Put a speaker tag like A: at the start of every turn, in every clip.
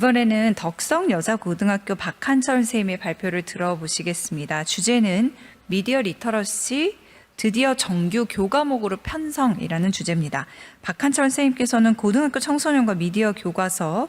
A: 이번에는 덕성 여자고등학교 박한철 선생님의 발표를 들어보시겠습니다. 주제는 미디어 리터러시 드디어 정규 교과목으로 편성이라는 주제입니다. 박한철 선생님께서는 고등학교 청소년과 미디어 교과서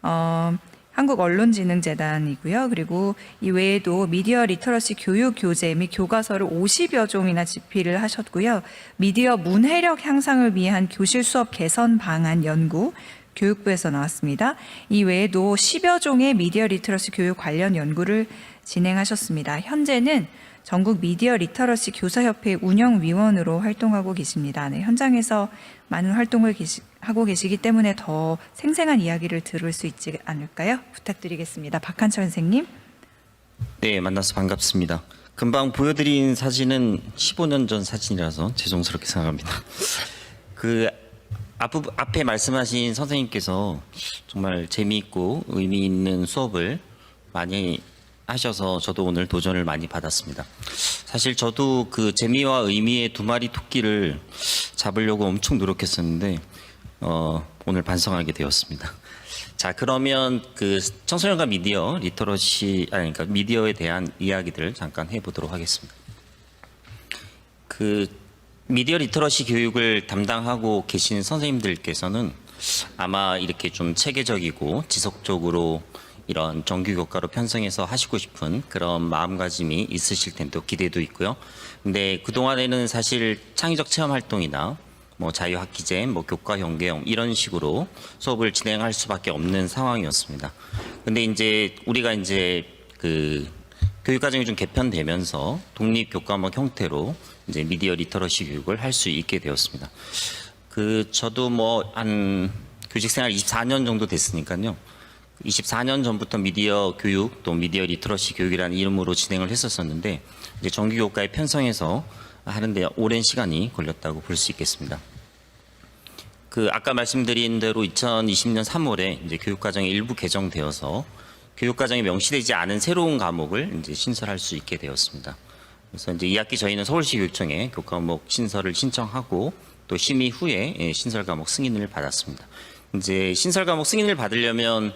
A: 어, 한국언론진흥재단이고요. 그리고 이 외에도 미디어 리터러시 교육 교재 및 교과서를 50여 종이나 집필을 하셨고요. 미디어 문해력 향상을 위한 교실 수업 개선 방안 연구 교육부에서 나왔습니다. 이 외에도 10여 종의 미디어 리터러시 교육 관련 연구를 진행하셨습니다. 현재는 전국 미디어 리터러시 교사협회 운영위원으로 활동하고 계십니다. 네, 현장에서 많은 활동을 계시- 하고 계시기 때문에 더 생생한 이야기를 들을 수 있지 않을까요? 부탁드리겠습니다. 박한철 선생님.
B: 네, 만나서 반갑습니다. 금방 보여드린 사진은 15년 전 사진이라서 죄송스럽게 생각합니다. 그 앞, 앞에 말씀하신 선생님께서 정말 재미있고 의미 있는 수업을 많이 하셔서 저도 오늘 도전을 많이 받았습니다. 사실 저도 그 재미와 의미의 두 마리 토끼를 잡으려고 엄청 노력했었는데 어, 오늘 반성하게 되었습니다. 자 그러면 그 청소년과 미디어 리터러시 아니 그러니까 미디어에 대한 이야기들을 잠깐 해보도록 하겠습니다. 그 미디어 리터러시 교육을 담당하고 계신 선생님들께서는 아마 이렇게 좀 체계적이고 지속적으로 이런 정규 교과로 편성해서 하시고 싶은 그런 마음가짐이 있으실 텐데 기대도 있고요. 근데 그동안에는 사실 창의적 체험 활동이나 뭐 자유학기제, 뭐 교과 연계형 이런 식으로 수업을 진행할 수밖에 없는 상황이었습니다. 근데 이제 우리가 이제 그 교육 과정이 좀 개편되면서 독립 교과목 형태로 이제 미디어 리터러시 교육을 할 수 있게 되었습니다. 그 저도 뭐 한 교직 생활 24년 정도 됐으니까요. 24년 전부터 미디어 교육 또 미디어 리터러시 교육이라는 이름으로 진행을 했었었는데 이제 정규 교과에 편성해서 하는데 오랜 시간이 걸렸다고 볼 수 있겠습니다. 그 아까 말씀드린 대로 2020년 3월에 이제 교육과정이 일부 개정되어서 교육과정에 명시되지 않은 새로운 과목을 이제 신설할 수 있게 되었습니다. 그래서 이제 2학기 저희는 서울시 교육청에 교과목 신설을 신청하고 또 심의 후에 예, 신설 과목 승인을 받았습니다. 이제 신설 과목 승인을 받으려면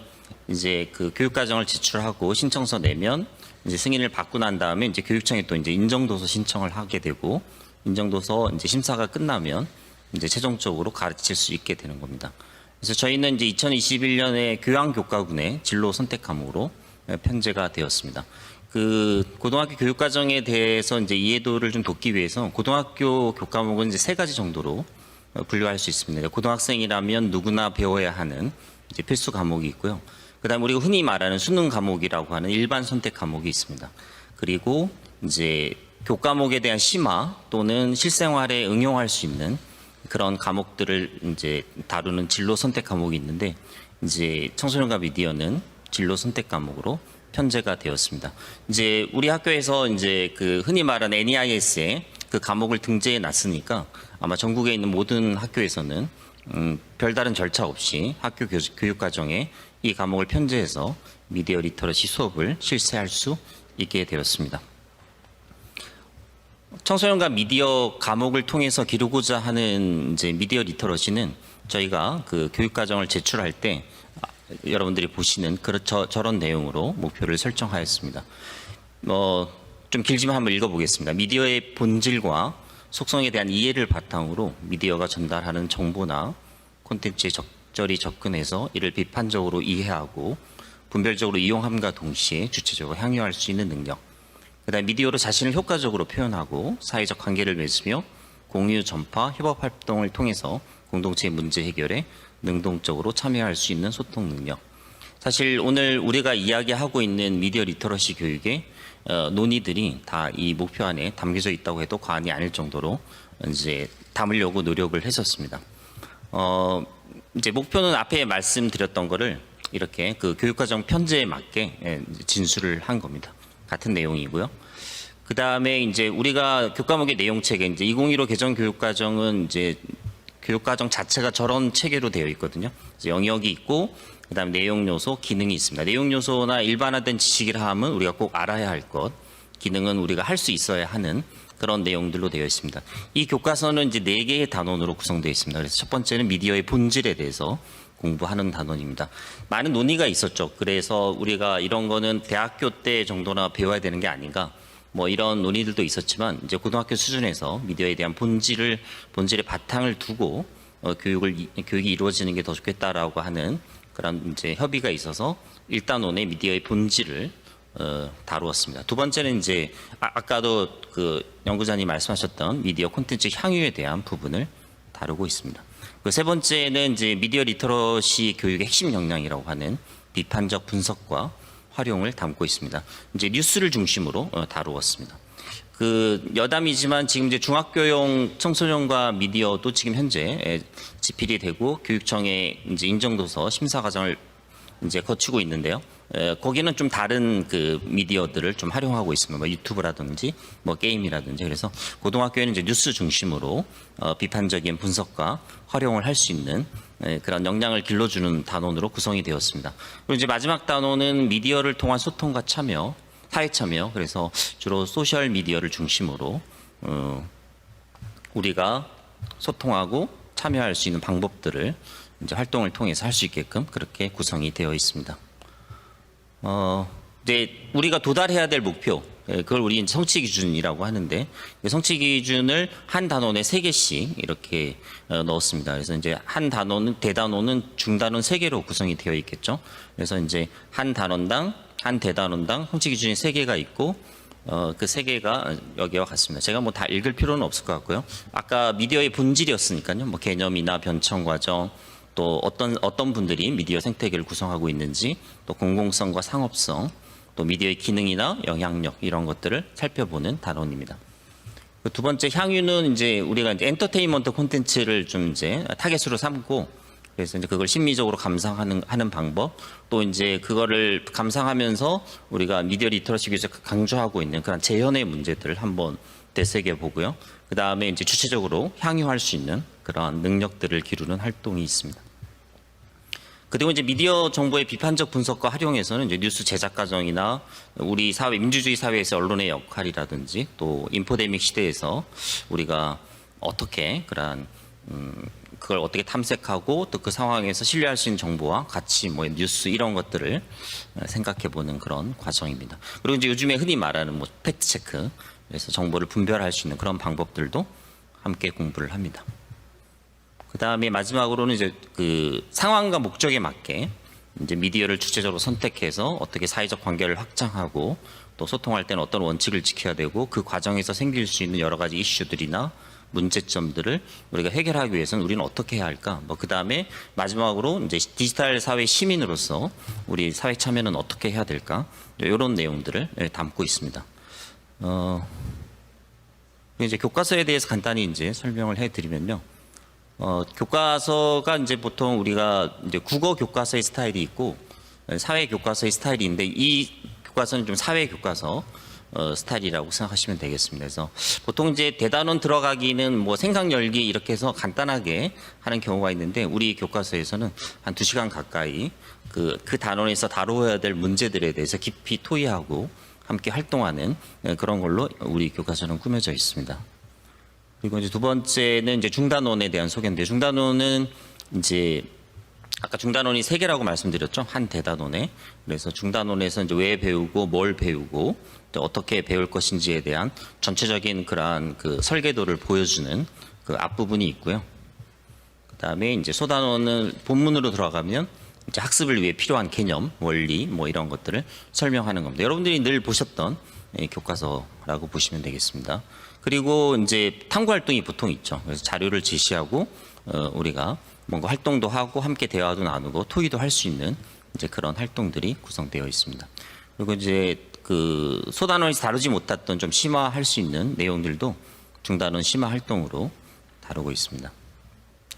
B: 이제 그 교육과정을 제출하고 신청서 내면 이제 승인을 받고 난 다음에 이제 교육청에 또 이제 인정도서 신청을 하게 되고 인정도서 이제 심사가 끝나면 이제 최종적으로 가르칠 수 있게 되는 겁니다. 그래서 저희는 이제 2021년에 교양 교과군의 진로 선택 과목으로 편제가 되었습니다. 그 고등학교 교육 과정에 대해서 이제 이해도를 좀 돕기 위해서 고등학교 교과목은 이제 세 가지 정도로 어, 분류할 수 있습니다. 고등학생이라면 누구나 배워야 하는 이제 필수 과목이 있고요. 그다음 우리가 흔히 말하는 수능 과목이라고 하는 일반 선택 과목이 있습니다. 그리고 이제 교과목에 대한 심화 또는 실생활에 응용할 수 있는 그런 과목들을 이제 다루는 진로 선택 과목이 있는데 이제 청소년과 미디어는 진로 선택 과목으로 편제가 되었습니다. 이제 우리 학교에서 이제 그 흔히 말하는 NEIS에 그 과목을 등재해 놨으니까 아마 전국에 있는 모든 학교에서는 음, 별다른 절차 없이 학교 교- 교육 과정에 이 과목을 편제해서 미디어 리터러시 수업을 실시할 수 있게 되었습니다. 청소년과 미디어 과목을 통해서 기르고자 하는 이제 미디어 리터러시는 저희가 그 교육 과정을 제출할 때 아, 여러분들이 보시는 저, 저런 내용으로 목표를 설정하였습니다. 뭐좀 길지만 한번 읽어보겠습니다. 미디어의 본질과 속성에 대한 이해를 바탕으로 미디어가 전달하는 정보나 콘텐츠에 적절히 접근해서 이를 비판적으로 이해하고 분별적으로 이용함과 동시에 주체적으로 향유할 수 있는 능력. 그다음 미디어로 자신을 효과적으로 표현하고 사회적 관계를 맺으며 공유, 전파, 협업 활동을 통해서 공동체의 문제 해결에 능동적으로 참여할 수 있는 소통 능력. 사실 오늘 우리가 이야기하고 있는 미디어 리터러시 교육의 어, 논의들이 다 이 목표 안에 담겨져 있다고 해도 과언이 아닐 정도로 이제 담으려고 노력을 했었습니다. 어, 이제 목표는 앞에 말씀드렸던 거를 이렇게 그 교육과정 편제에 맞게 예, 진술을 한 겁니다. 같은 내용이고요. 그 다음에 이제 우리가 교과목의 내용 체계 이제 2015 개정 교육과정은 이제 교육과정 자체가 저런 체계로 되어 있거든요. 영역이 있고 그다음 내용 요소, 기능이 있습니다. 내용 요소나 일반화된 지식이라 하면 우리가 꼭 알아야 할 것, 기능은 우리가 할 수 있어야 하는 그런 내용들로 되어 있습니다. 이 교과서는 이제 네 개의 단원으로 구성되어 있습니다. 그래서 첫 번째는 미디어의 본질에 대해서 공부하는 단원입니다. 많은 논의가 있었죠. 그래서 우리가 이런 거는 대학교 때 정도나 배워야 되는 게 아닌가. 뭐 이런 논의들도 있었지만 이제 고등학교 수준에서 미디어에 대한 본질을 본질의 바탕을 두고 어, 교육을 이- 교육이 이루어지는 게 더 좋겠다라고 하는 그런 이제 협의가 있어서 일단원의 미디어의 본질을 어, 다루었습니다. 두 번째는 이제 아, 아까도 그 연구자님 말씀하셨던 미디어 콘텐츠 향유에 대한 부분을 다루고 있습니다. 그 세 번째는 이제 미디어 리터러시 교육의 핵심 역량이라고 하는 비판적 분석과 활용을 담고 있습니다. 이제 뉴스를 중심으로 어, 다루었습니다. 그 여담이지만 지금 이제 중학교용 청소년과 미디어도 지금 현재 에, 집필이 되고 교육청에 이제 인정도서 심사 과정을 이제 거치고 있는데요. 에, 거기는 좀 다른 그 미디어들을 좀 활용하고 있습니다. 뭐 유튜브라든지 뭐 게임이라든지 그래서 고등학교에는 이제 뉴스 중심으로 어, 비판적인 분석과 활용을 할 수 있는 에, 그런 역량을 길러주는 단원으로 구성이 되었습니다. 그리고 이제 마지막 단원은 미디어를 통한 소통과 참여, 사회 참여 그래서 주로 소셜 미디어를 중심으로 어, 우리가 소통하고 참여할 수 있는 방법들을 이제 활동을 통해서 할 수 있게끔 그렇게 구성이 되어 있습니다. 어, 이제 우리가 도달해야 될 목표, 예, 그걸 우리 이제 성취 기준이라고 하는데 그 성취 기준을 한 단원에 세 개씩 이렇게 어, 넣었습니다. 그래서 이제 한 단원은 대단원은 중단원 세 개로 구성이 되어 있겠죠. 그래서 이제 한 단원당 한 대단원당 성취 기준이 세 개가 있고 어, 그 세 개가 여기와 같습니다. 제가 뭐 다 읽을 필요는 없을 것 같고요. 아까 미디어의 본질이었으니까요. 뭐 개념이나 변천 과정, 또 어떤 어떤 분들이 미디어 생태계를 구성하고 있는지, 또 공공성과 상업성, 또 미디어의 기능이나 영향력 이런 것들을 살펴보는 단원입니다. 그두 번째 향유는 이제 우리가 이제 엔터테인먼트 콘텐츠를 좀 이제 타겟으로 삼고 그래서 이제 그걸 심미적으로 감상하는 하는 방법 또 이제 그거를 감상하면서 우리가 미디어 리터러시 교육에서 강조하고 있는 그런 재현의 문제들을 한번 되새겨 보고요. 그 다음에 이제 주체적으로 향유할 수 있는 그러한 능력들을 기르는 활동이 있습니다. 그리고 이제 미디어 정보의 비판적 분석과 활용에서는 이제 뉴스 제작 과정이나 우리 사회 민주주의 사회에서 언론의 역할이라든지 또 인포데믹 시대에서 우리가 어떻게 그러한 음, 그걸 어떻게 탐색하고 또 그 상황에서 신뢰할 수 있는 정보와 가치 뭐 뉴스 이런 것들을 생각해 보는 그런 과정입니다. 그리고 이제 요즘에 흔히 말하는 뭐 팩트 체크 그래서 정보를 분별할 수 있는 그런 방법들도 함께 공부를 합니다. 그 다음에 마지막으로는 이제 그 상황과 목적에 맞게 이제 미디어를 주체적으로 선택해서 어떻게 사회적 관계를 확장하고 또 소통할 때는 어떤 원칙을 지켜야 되고 그 과정에서 생길 수 있는 여러 가지 이슈들이나 문제점들을 우리가 해결하기 위해서는 우리는 어떻게 해야 할까? 뭐 그 다음에 마지막으로 이제 디지털 사회 시민으로서 우리 사회 참여는 어떻게 해야 될까? 이런 내용들을 예, 담고 있습니다. 어, 이제 교과서에 대해서 간단히 이제 설명을 해드리면요. 어, 교과서가 이제 보통 우리가 이제 국어 교과서의 스타일이 있고 사회 교과서의 스타일이 있는데 이 교과서는 좀 사회 교과서 어, 스타일이라고 생각하시면 되겠습니다. 그래서 보통 이제 대단원 들어가기는 뭐 생각 열기 이렇게 해서 간단하게 하는 경우가 있는데 우리 교과서에서는 한 두 시간 가까이 그, 그 단원에서 다루어야 될 문제들에 대해서 깊이 토의하고 함께 활동하는 예, 그런 걸로 우리 교과서는 꾸며져 있습니다. 그리고 이제 두 번째는 이제 중단원에 대한 소개인데 중단원은 이제 아까 중단원이 세 개라고 말씀드렸죠 한 대단원에 그래서 중단원에서 이제 왜 배우고 뭘 배우고 또 어떻게 배울 것인지에 대한 전체적인 그러한 그 설계도를 보여주는 그 앞부분이 있고요. 그다음에 이제 소단원은 본문으로 들어가면 이제 학습을 위해 필요한 개념, 원리 뭐 이런 것들을 설명하는 겁니다. 여러분들이 늘 보셨던 예, 교과서라고 보시면 되겠습니다. 그리고 이제 탐구 활동이 보통 있죠. 그래서 자료를 제시하고 어, 우리가 뭔가 활동도 하고 함께 대화도 나누고 토의도 할 수 있는 이제 그런 활동들이 구성되어 있습니다. 그리고 이제 그 소단원에서 다루지 못했던 좀 심화할 수 있는 내용들도 중단원 심화 활동으로 다루고 있습니다.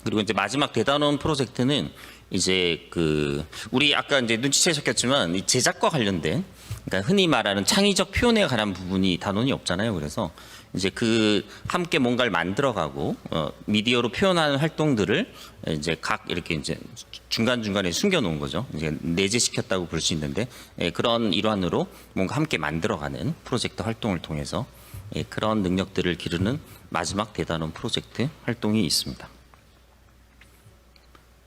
B: 그리고 이제 마지막 대단원 프로젝트는 이제 그 우리 아까 이제 눈치채셨겠지만 이 제작과 관련된 그러니까 흔히 말하는 창의적 표현에 관한 부분이 단원이 없잖아요. 그래서 이제 그 함께 뭔가를 만들어가고 어, 미디어로 표현하는 활동들을 이제 각 이렇게 이제 중간 중간에 숨겨놓은 거죠. 이제 내재시켰다고 볼 수 있는데 예, 그런 일환으로 뭔가 함께 만들어가는 프로젝트 활동을 통해서 예, 그런 능력들을 기르는 마지막 대단원 프로젝트 활동이 있습니다.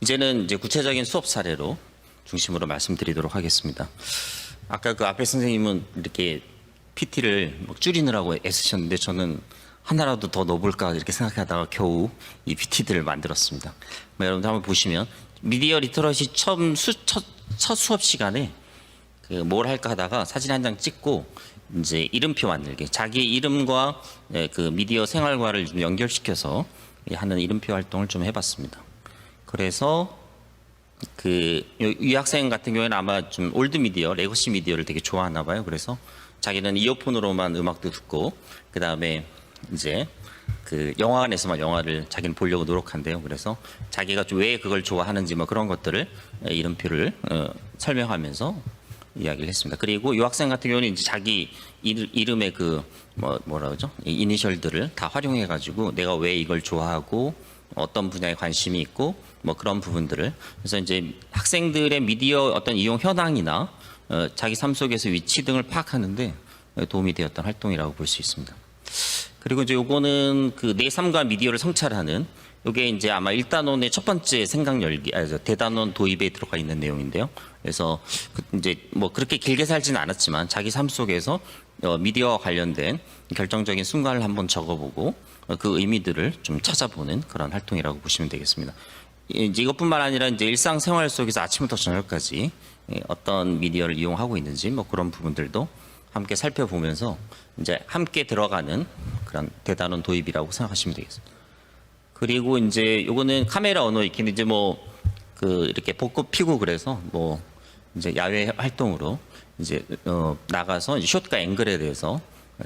B: 이제는 이제 구체적인 수업 사례로 중심으로 말씀드리도록 하겠습니다. 아까 그 앞에 선생님은 이렇게 PT를 줄이느라고 애쓰셨는데 저는 하나라도 더 넣어볼까 이렇게 생각하다가 겨우 이 PT들을 만들었습니다. 뭐 여러분들 한번 보시면 미디어 리터러시 처음 수, 첫, 첫 수업 시간에 그 뭘 할까 하다가 사진 한 장 찍고 이제 이름표 만들기 자기 이름과 예, 그 미디어 생활과를 좀 연결시켜서 하는 이름표 활동을 좀 해봤습니다. 그래서 그 이 학생 같은 경우에는 아마 좀 올드 미디어, 레거시 미디어를 되게 좋아하나 봐요. 그래서 자기는 이어폰으로만 음악도 듣고 그 다음에 이제 그 영화관에서만 영화를 자기는 보려고 노력한대요. 그래서 자기가 좀왜 그걸 좋아하는지 뭐 그런 것들을 예, 이름표를 어, 설명하면서 이야기를 했습니다. 그리고 이 학생 같은 경우는 이제 자기 일- 이름의 그 뭐, 뭐라 그러죠? 이 이니셜들을 다 활용해 가지고 내가 왜 이걸 좋아하고 어떤 분야에 관심이 있고 뭐 그런 부분들을 그래서 이제 학생들의 미디어 어떤 이용 현황이나 어, 자기 삶 속에서 위치 등을 파악하는데 도움이 되었던 활동이라고 볼 수 있습니다. 그리고 이제 요거는 그내 삶과 미디어를 성찰하는 요게 이제 아마 일단원의 첫 번째 생각 열기, 아, 저 대단원 도입에 들어가 있는 내용인데요. 그래서 그 이제 뭐 그렇게 길게 살지는 않았지만 자기 삶 속에서 어, 미디어와 관련된 결정적인 순간을 한번 적어보고 어, 그 의미들을 좀 찾아보는 그런 활동이라고 보시면 되겠습니다. 이제 이것뿐만 아니라 이제 일상생활 속에서 아침부터 저녁까지 예, 어떤 미디어를 이용하고 있는지 뭐 그런 부분들도 함께 살펴보면서 이제 함께 들어가는 그런 대단원 도입이라고 생각하시면 되겠습니다. 그리고 이제 요거는 카메라 언어 익히는 이제 뭐 그 이렇게 벚꽃 피고 그래서 뭐 이제 야외 활동으로 이제 어 나가서 이제 숏과 앵글에 대해서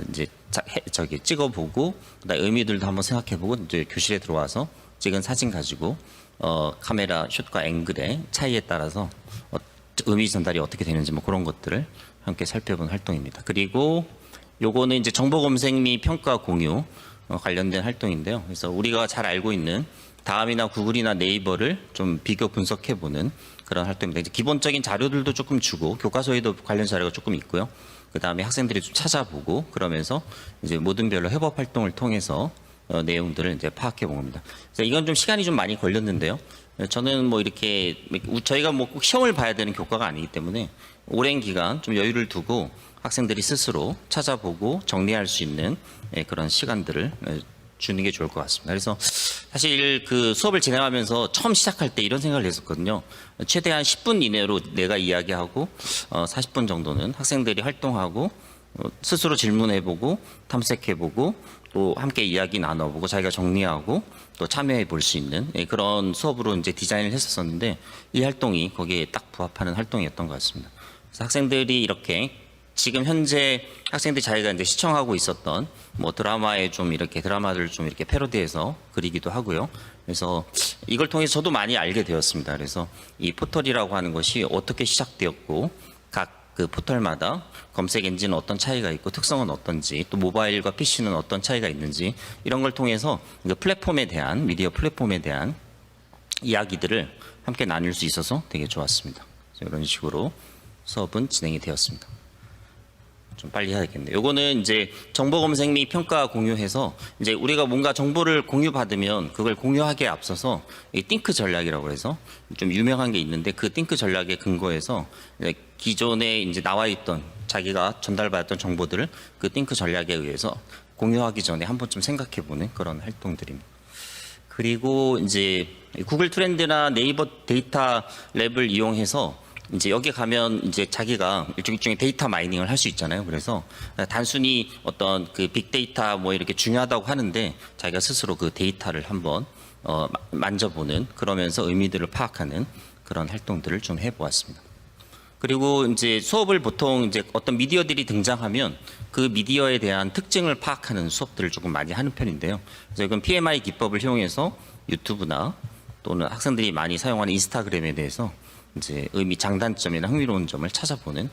B: 이제 자- 해- 저기 찍어보고 그다음 의미들도 한번 생각해보고 이제 교실에 들어와서 찍은 사진 가지고 어 카메라 숏과 앵글의 차이에 따라서 어, 의미 전달이 어떻게 되는지 뭐 그런 것들을 함께 살펴본 활동입니다. 그리고 요거는 이제 정보 검색 및 평가 공유 어, 관련된 활동인데요. 그래서 우리가 잘 알고 있는 다음이나 구글이나 네이버를 좀 비교 분석해 보는 그런 활동입니다. 이제 기본적인 자료들도 조금 주고 교과서에도 관련 자료가 조금 있고요. 그 다음에 학생들이 좀 찾아보고 그러면서 이제 모든 별로 협업 활동을 통해서 어, 내용들을 이제 파악해 본 겁니다. 그래서 이건 좀 시간이 좀 많이 걸렸는데요. 저는 뭐 이렇게 저희가 뭐 꼭 시험을 봐야 되는 교과가 아니기 때문에 오랜 기간 좀 여유를 두고 학생들이 스스로 찾아보고 정리할 수 있는 예, 그런 시간들을 예, 주는 게 좋을 것 같습니다. 그래서 사실 그 수업을 진행하면서 처음 시작할 때 이런 생각을 했었거든요. 최대한 10분 이내로 내가 이야기하고 어, 40분 정도는 학생들이 활동하고 어, 스스로 질문해보고 탐색해보고 또 함께 이야기 나눠보고 자기가 정리하고 또 참여해 볼 수 있는 예, 그런 수업으로 이제 디자인을 했었었는데 이 활동이 거기에 딱 부합하는 활동이었던 것 같습니다. 그래서 학생들이 이렇게 지금 현재 학생들이 자기가 이제 시청하고 있었던 뭐 드라마에 좀 이렇게 드라마를 좀 이렇게 패러디해서 그리기도 하고요. 그래서 이걸 통해서 저도 많이 알게 되었습니다. 그래서 이 포털이라고 하는 것이 어떻게 시작되었고 각 그 포털마다 검색 엔진은 어떤 차이가 있고 특성은 어떤지 또 모바일과 PC는 어떤 차이가 있는지 이런 걸 통해서 그 플랫폼에 대한 미디어 플랫폼에 대한 이야기들을 함께 나눌 수 있어서 되게 좋았습니다. 이런 식으로 수업은 진행이 되었습니다. 좀 빨리 해야겠네요. 요거는 이제 정보 검색 및 평가 공유해서 이제 우리가 뭔가 정보를 공유 받으면 그걸 공유하기에 앞서서 이 띵크 전략이라고 해서 좀 유명한 게 있는데 그 띵크 전략에 근거해서 기존에 이제 나와 있던 자기가 전달받았던 정보들을 그 띵크 전략에 의해서 공유하기 전에 한 번쯤 생각해 보는 그런 활동들입니다. 그리고 이제 구글 트렌드나 네이버 데이터 랩을 이용해서 이제 여기 가면 이제 자기가 일종의 데이터 마이닝을 할 수 있잖아요. 그래서 단순히 어떤 그 빅데이터 뭐 이렇게 중요하다고 하는데 자기가 스스로 그 데이터를 한번 어, 마- 만져보는 그러면서 의미들을 파악하는 그런 활동들을 좀 해보았습니다. 그리고 이제 수업을 보통 이제 어떤 미디어들이 등장하면 그 미디어에 대한 특징을 파악하는 수업들을 조금 많이 하는 편인데요. 그래서 이건 PMI 기법을 이용해서 유튜브나 또는 학생들이 많이 사용하는 인스타그램에 대해서 이제 의미 장단점이나 흥미로운 점을 찾아보는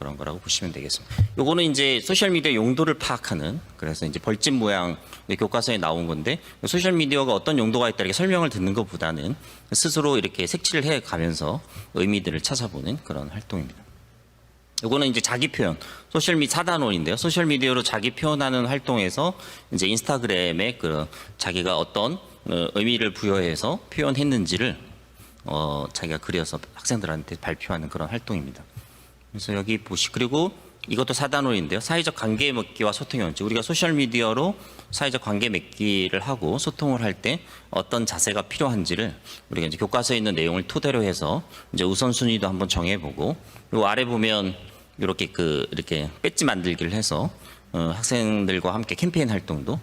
B: 그런 거라고 보시면 되겠습니다. 요거는 이제 소셜 미디어 용도를 파악하는 그래서 이제 벌집 모양 교과서에 나온 건데 소셜 미디어가 어떤 용도가 있다 이렇게 설명을 듣는 것보다는 스스로 이렇게 색칠을 해 가면서 의미들을 찾아보는 그런 활동입니다. 요거는 이제 자기 표현, 소셜 미 4단원인데요. 소셜 미디어로 자기 표현하는 활동에서 이제 인스타그램에 그 자기가 어떤 어, 의미를 부여해서 표현했는지를 어, 자기가 그려서 학생들한테 발표하는 그런 활동입니다. 그래서 여기 보시 그리고 이것도 사단원인데요. 사회적 관계 맺기와 소통의 원칙. 우리가 소셜 미디어로 사회적 관계 맺기를 하고 소통을 할 때 어떤 자세가 필요한지를 우리가 이제 교과서에 있는 내용을 토대로 해서 이제 우선순위도 한번 정해보고 그리고 아래 보면 이렇게 그 이렇게 배지 만들기를 해서 어, 학생들과 함께 캠페인 활동도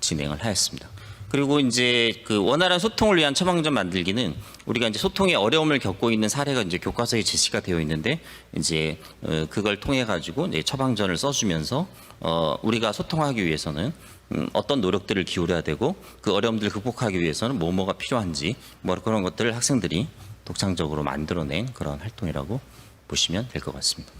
B: 진행을 하였습니다. 그리고 이제 그 원활한 소통을 위한 처방전 만들기는 우리가 이제 소통에 어려움을 겪고 있는 사례가 이제 교과서에 제시가 되어 있는데 이제 어, 그걸 통해 가지고 이제 처방전을 써주면서 어, 우리가 소통하기 위해서는 음, 어떤 노력들을 기울여야 되고 그 어려움들을 극복하기 위해서는 뭐뭐가 필요한지 뭐 그런 것들을 학생들이 독창적으로 만들어낸 그런 활동이라고 보시면 될 것 같습니다.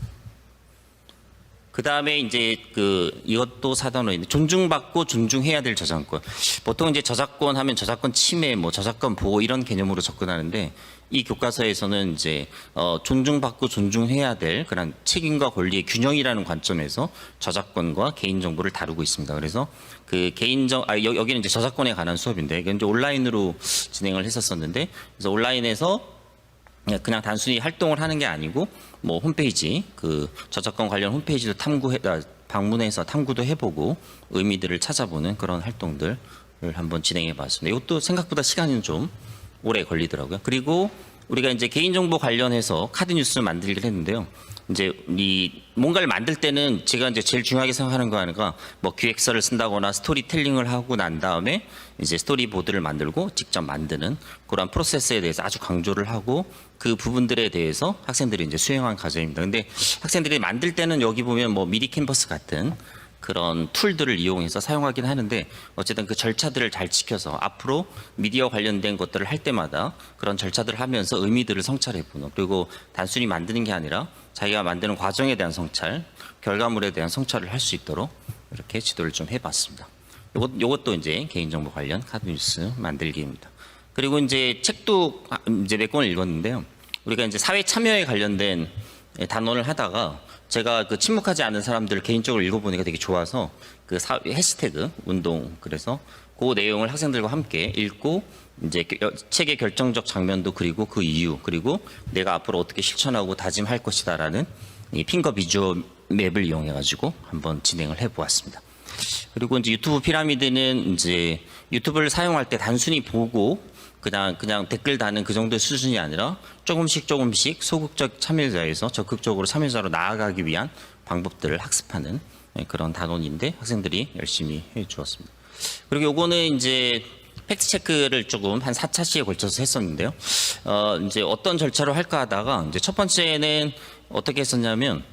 B: 그 다음에 이제 그 이것도 사단어인데 존중받고 존중해야 될 저작권. 보통 이제 저작권 하면 저작권 침해, 뭐 저작권 보호 이런 개념으로 접근하는데 이 교과서에서는 이제 어 존중받고 존중해야 될 그런 책임과 권리의 균형이라는 관점에서 저작권과 개인 정보를 다루고 있습니다. 그래서 그 개인정 아 여- 여기는 이제 저작권에 관한 수업인데 이건 이제 온라인으로 진행을 했었었는데 그래서 온라인에서 그냥 단순히 활동을 하는 게 아니고 뭐 홈페이지 그 저작권 관련 홈페이지도 탐구해 아, 방문해서 탐구도 해보고 의미들을 찾아보는 그런 활동들을 한번 진행해봤습니다. 이것도 생각보다 시간이 좀 오래 걸리더라고요. 그리고 우리가 이제 개인정보 관련해서 카드 뉴스를 만들기를 했는데요. 이제 이 뭔가를 만들 때는 제가 이제 제일 중요하게 생각하는 거 하나가 뭐 기획서를 쓴다거나 스토리텔링을 하고 난 다음에 이제 스토리보드를 만들고 직접 만드는 그런 프로세스에 대해서 아주 강조를 하고 그 부분들에 대해서 학생들이 이제 수행한 과정입니다. 근데 학생들이 만들 때는 여기 보면 뭐 미리 캔버스 같은 그런 툴들을 이용해서 사용하긴 하는데 어쨌든 그 절차들을 잘 지켜서 앞으로 미디어 관련된 것들을 할 때마다 그런 절차들을 하면서 의미들을 성찰해 보는 그리고 단순히 만드는 게 아니라 자기가 만드는 과정에 대한 성찰, 결과물에 대한 성찰을 할 수 있도록 이렇게 지도를 좀 해봤습니다. 요것, 요것도 이제 개인정보 관련 카드 뉴스 만들기입니다. 그리고 이제 책도 아, 이제 몇 권을 읽었는데요. 우리가 이제 사회 참여에 관련된 단원을 하다가 제가 그 침묵하지 않은 사람들을 개인적으로 읽어보니까 되게 좋아서 그 사, 해시태그 운동 그래서 그 내용을 학생들과 함께 읽고 이제 겨- 책의 결정적 장면도 그리고 그 이유 그리고 내가 앞으로 어떻게 실천하고 다짐할 것이다라는 이 핑거 비주얼 맵을 이용해 가지고 한번 진행을 해 보았습니다. 그리고 이제 유튜브 피라미드는 이제 유튜브를 사용할 때 단순히 보고 그냥 그냥 댓글 다는 그 정도의 수준이 아니라 조금씩 조금씩 소극적 참여자에서 적극적으로 참여자로 나아가기 위한 방법들을 학습하는 네, 그런 단원인데 학생들이 열심히 해 주었습니다. 그리고 요거는 이제 팩트 체크를 조금 한 4차 시에 걸쳐서 했었는데요. 어, 이제 어떤 절차로 할까 하다가 이제 첫 번째는 어떻게 했었냐면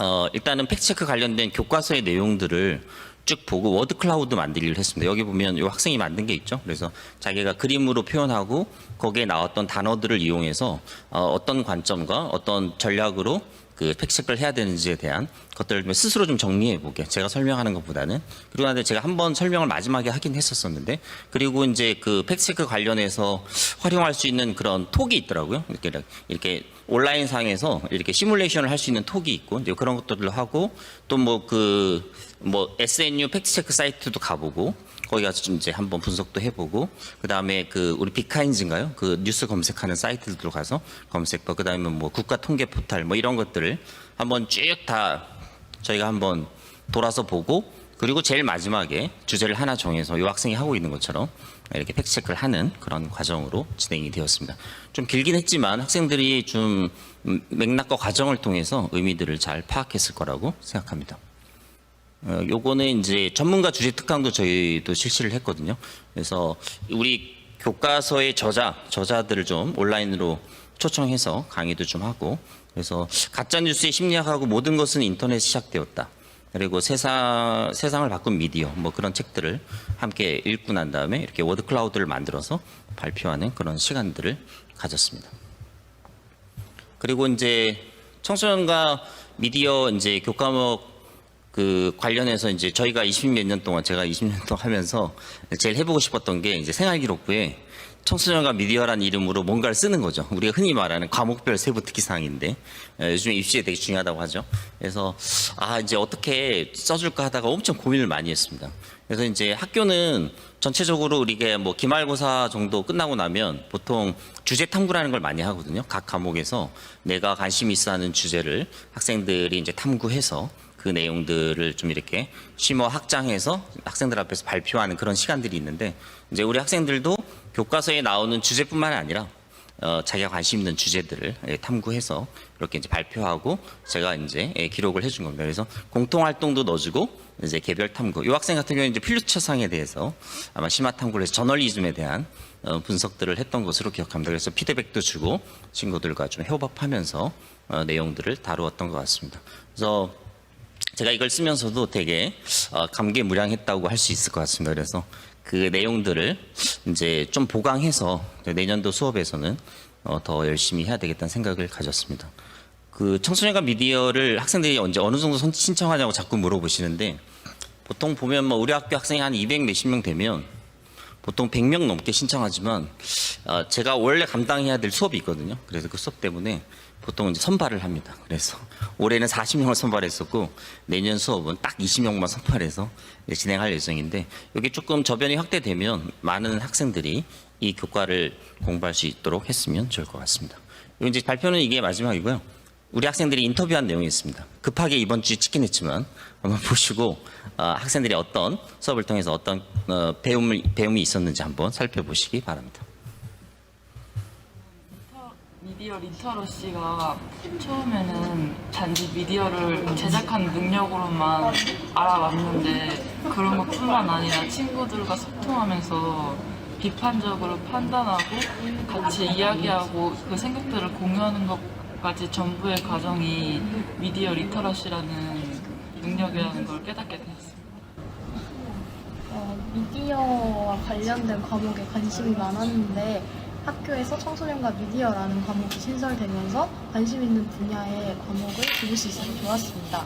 B: 어, 일단은 팩트 체크 관련된 교과서의 내용들을 쭉 보고 워드 클라우드 만들기를 했습니다. 여기 보면 이 학생이 만든 게 있죠. 그래서 자기가 그림으로 표현하고 거기에 나왔던 단어들을 이용해서 어, 어떤 관점과 어떤 전략으로 그 팩트체크를 해야 되는지에 대한 것들을 좀 스스로 좀 정리해 보게. 제가 설명하는 것보다는. 그리고 나서 제가 한 번 설명을 마지막에 하긴 했었었는데 그리고 이제 그 팩트체크 관련해서 활용할 수 있는 그런 톡이 있더라고요. 이렇게 이렇게 온라인 상에서 이렇게 시뮬레이션을 할 수 있는 톡이 있고 이제 그런 것들을 하고 또 뭐그 뭐 SNU 팩트체크 사이트도 가보고 거기 가서 좀 이제 한번 분석도 해보고 그 다음에 그 우리 비카인즈인가요? 그 뉴스 검색하는 사이트들로 가서 검색과 그 다음에 뭐 국가 통계 포탈 뭐 이런 것들을 한번 쭉 다 저희가 한번 돌아서 보고 그리고 제일 마지막에 주제를 하나 정해서 이 학생이 하고 있는 것처럼 이렇게 팩트체크를 하는 그런 과정으로 진행이 되었습니다. 좀 길긴 했지만 학생들이 좀 음, 맥락과 과정을 통해서 의미들을 잘 파악했을 거라고 생각합니다. 어, 요거는 이제 전문가 주제 특강도 저희도 실시를 했거든요. 그래서 우리 교과서의 저자, 저자들을 좀 온라인으로 초청해서 강의도 좀 하고 그래서 가짜 뉴스의 심리학하고 모든 것은 인터넷 시작되었다. 그리고 세상 세상을 바꾼 미디어 뭐 그런 책들을 함께 읽고 난 다음에 이렇게 워드 클라우드를 만들어서 발표하는 그런 시간들을 가졌습니다. 그리고 이제 청소년과 미디어 이제 교과목 그 관련해서 이제 저희가 20몇 년 동안 제가 20년 동안 하면서 제일 해보고 싶었던 게 이제 생활기록부에 청소년과 미디어라는 이름으로 뭔가를 쓰는 거죠. 우리가 흔히 말하는 과목별 세부 특기사항인데 에, 요즘에 입시에 되게 중요하다고 하죠. 그래서 아 이제 어떻게 써줄까 하다가 엄청 고민을 많이 했습니다. 그래서 이제 학교는 전체적으로 우리가 뭐 기말고사 정도 끝나고 나면 보통 주제 탐구라는 걸 많이 하거든요. 각 과목에서 내가 관심 있어 하는 주제를 학생들이 이제 탐구해서 그 내용들을 좀 이렇게 심어 확장해서 학생들 앞에서 발표하는 그런 시간들이 있는데 이제 우리 학생들도 교과서에 나오는 주제뿐만 아니라 어, 자기가 관심 있는 주제들을 예, 탐구해서 이렇게 이제 발표하고 제가 이제 예, 기록을 해준 겁니다. 그래서 공통 활동도 넣어주고 이제 개별 탐구. 이 학생 같은 경우는 이제 필류처상에 대해서 아마 심화 탐구를 해서 저널리즘에 대한 어, 분석들을 했던 것으로 기억합니다. 그래서 피드백도 주고 친구들과 좀 협업하면서 어, 내용들을 다루었던 것 같습니다. 그래서 제가 이걸 쓰면서도 되게 어, 감개무량했다고 할 수 있을 것 같습니다. 그래서 그 내용들을 이제 좀 보강해서 내년도 수업에서는 어, 더 열심히 해야 되겠다는 생각을 가졌습니다. 그 청소년과 미디어를 학생들이 언제 어느 정도 선- 신청하냐고 자꾸 물어보시는데 보통 보면 뭐 우리 학교 학생이 한 200 몇십 명 되면 보통 100명 넘게 신청하지만 어, 제가 원래 감당해야 될 수업이 있거든요. 그래서 그 수업 때문에 보통 이제 선발을 합니다. 그래서 올해는 40명을 선발했었고 내년 수업은 딱 20명만 선발해서 진행할 예정인데 여기 조금 저변이 확대되면 많은 학생들이 이 교과를 공부할 수 있도록 했으면 좋을 것 같습니다. 이제 발표는 이게 마지막이고요. 우리 학생들이 인터뷰한 내용이 있습니다. 급하게 이번 주에 찍긴 했지만 한번 보시고 어, 학생들이 어떤 수업을 통해서 어떤 어, 배움을 배움이 있었는지 한번 살펴보시기 바랍니다.
C: 미디어 리터러시가 처음에는 단지 미디어를 제작한 능력으로만 알아왔는데 그런 것뿐만 아니라 친구들과 소통하면서 비판적으로 판단하고 같이 이야기하고 그 생각들을 공유하는 것까지 전부의 과정이 미디어 리터러시라는 능력이라는 걸 깨닫게 되었습니다.
D: 어, 미디어와 관련된 과목에 관심이 많았는데 학교에서 청소년과 미디어라는 과목이 신설되면서 관심 있는 분야의 과목을 배울 수 있어서 좋았습니다.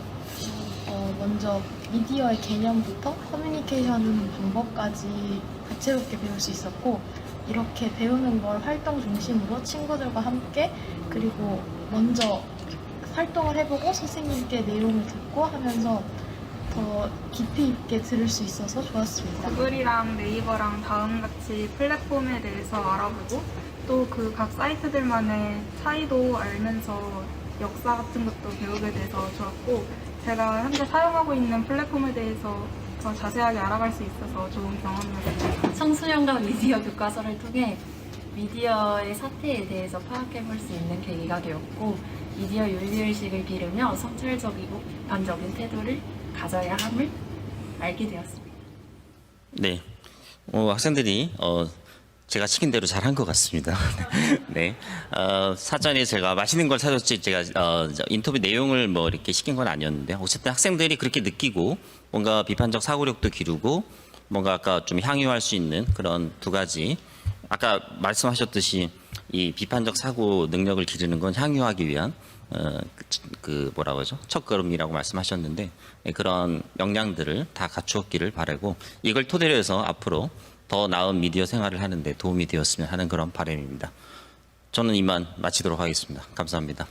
D: 어, 먼저 미디어의 개념부터 커뮤니케이션 방법까지 다채롭게 배울 수 있었고 이렇게 배우는 걸 활동 중심으로 친구들과 함께 그리고 먼저 활동을 해보고 선생님께 내용을 듣고 하면서 더 깊이 있게 들을 수 있어서 좋았습니다.
E: 구글이랑 네이버랑 다음같이 플랫폼에 대해서 알아보고 또 그 각 사이트들만의 차이도 알면서 역사 같은 것도 배우게 돼서 좋았고 제가 현재 사용하고 있는 플랫폼에 대해서 더 자세하게 알아갈 수 있어서 좋은 경험이었습니다.
F: 청소년과 미디어 교과서를 통해 미디어의 사태에 대해서 파악해볼 수 있는 계기가 되었고 미디어 윤리의식을 기르며 성찰적이고 비판적인 태도를 가져야 함을 알게 되었습니다.
B: 네, 어, 학생들이 어, 제가 시킨 대로 잘 한 것 같습니다. 네, 어, 사전에 제가 맛있는 걸 사줬지 제가 어, 저 인터뷰 내용을 뭐 이렇게 시킨 건 아니었는데 어쨌든 학생들이 그렇게 느끼고 뭔가 비판적 사고력도 기르고 뭔가 아까 좀 향유할 수 있는 그런 두 가지 아까 말씀하셨듯이 이 비판적 사고 능력을 기르는 건 향유하기 위한 어, 그, 그 뭐라고 하죠? 첫걸음이라고 말씀하셨는데 예, 그런 역량들을 다 갖추었기를 바라고 이걸 토대로 해서 앞으로 더 나은 미디어 생활을 하는데 도움이 되었으면 하는 그런 바람입니다. 저는 이만 마치도록 하겠습니다. 감사합니다.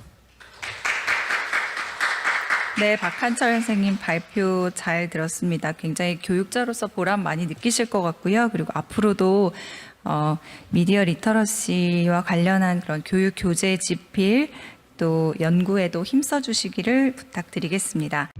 A: 네, 박한철 선생님 발표 잘 들었습니다. 굉장히 교육자로서 보람 많이 느끼실 것 같고요. 그리고 앞으로도 어, 미디어 리터러시와 관련한 그런 교육 교재 집필 또 연구에도 힘써 주시기를 부탁드리겠습니다.